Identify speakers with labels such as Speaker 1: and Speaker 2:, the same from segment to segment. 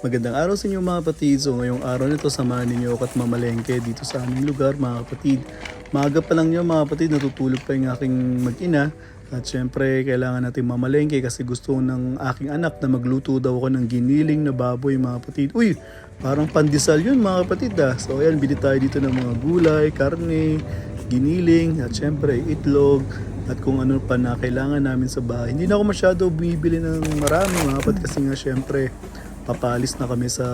Speaker 1: Magandang araw sa inyo mga kapatid. So ngayong araw nito samahan ninyo ako at mamalengke dito sa aming lugar mga kapatid. Maaga pa lang nyo mga kapatid, natutulog pa yung aking mag-ina. At syempre kailangan natin mamalengke kasi gusto ng aking anak na magluto daw ako ng giniling na baboy mga kapatid. Uy, parang pandesal yun mga kapatid ah. So ayan, bili tayo dito ng mga gulay, karne, giniling, at syempre itlog, at kung ano pa na kailangan namin sa bahay. Hindi na ako masyado bumibili ng marami mga kapatid kasi nga syempre papalis na kami sa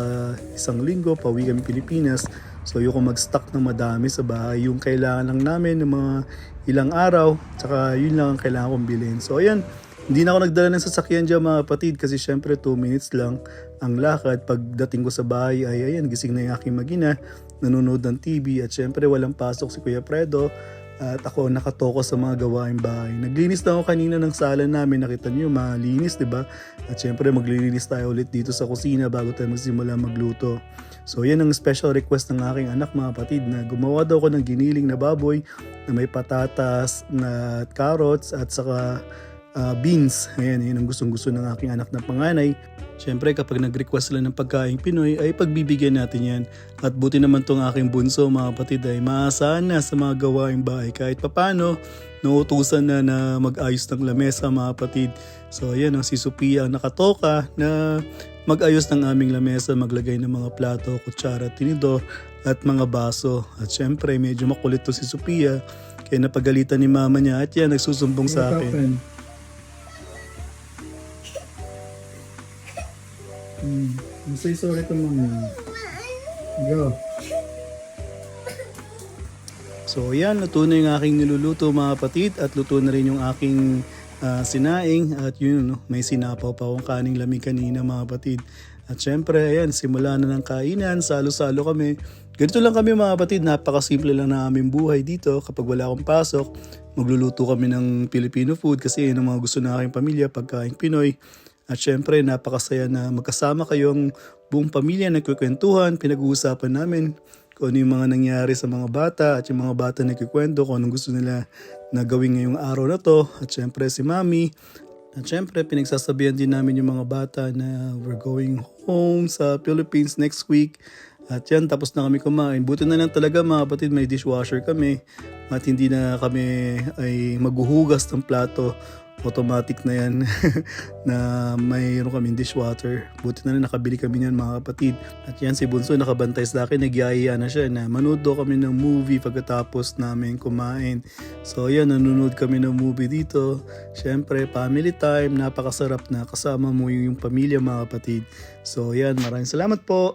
Speaker 1: isang linggo, pauwi kami Pilipinas. So yung mag-stock ng madami sa bahay, yung kailangan lang namin ng mga ilang araw, tsaka yun lang ang kailangan kong bilhin. So ayan, hindi na ako nagdala ng sasakyan dyan mga kapatid kasi syempre 2 minutes lang ang lakad. Pagdating ko sa bahay ay ayan, gising na yung aking magina, nanonood ng TV at syempre walang pasok si Kuya Fredo at ako nakatoko sa mga gawaing bahay. Naglinis na ako kanina ng sala namin, nakita niyo malinis, 'di ba? At syempre maglilinis tayo ulit dito sa kusina bago tayo magsimula magluto. So yan ang special request ng aking anak mga kapatid na gumawa daw ako ng giniling na baboy na may patatas, na carrots at saka ah, beans. Ayan, yun ang gustong gusto ng aking anak na panganay. Siyempre kapag nag-request sila ng pagkain Pinoy ay pagbibigyan natin yan. At buti naman tong aking bunso mga kapatid ay maasahan na sa mga gawaing bahay kahit papano nauutusan na na mag-ayos ng lamesa mga kapatid. So ayan ang si Sophia ang nakatoka na mag-ayos ng aming lamesa, maglagay ng mga plato, kutsara, tinidor at mga baso. At syempre medyo makulit to si Sophia kaya napagalitan ni mama niya at yan nagsusumbong sa akin. Hmm. Say sorry to mama. Go. So yan, luto na yung aking niluluto mga kapatid at luto na rin yung aking ah, sinaing at yun, no, may sinapaw pa akong kaning lamig kanina mga kapatid. At syempre, ayan, simula na ng kainan, salo-salo kami. Ganito lang kami mga kapatid, napakasimple lang na aming buhay dito. Kapag wala akong pasok, magluluto kami ng Filipino food kasi yun ang mga gusto ng aking pamilya, pagkain Pinoy. At syempre, napakasaya na magkasama kayong buong pamilya, nagkikwentuhan, pinag-uusapan namin kung ano yung mga nangyari sa mga bata at yung mga bata nagkikwento kung anong gusto nila na gawin ngayong araw na to. At syempre si Mami. At syempre pinagsasabihan din namin yung mga bata na we're going home sa Philippines next week. At yan, tapos na kami kumain. Buti na lang talaga mga kapatid, may dishwasher kami. At hindi na kami ay maghuhugas ng plato. Automatic na yan na mayroon kami dishwater. Buti na lang nakabili kami niyan mga kapatid. At yan si Bunso nakabantay sa akin, nagyayaya na siya na manood daw kami ng movie pagkatapos namin kumain. So yan, nanonood kami ng movie dito. Siyempre, family time, napakasarap na kasama mo yung pamilya mga kapatid. So yan, maraming salamat po.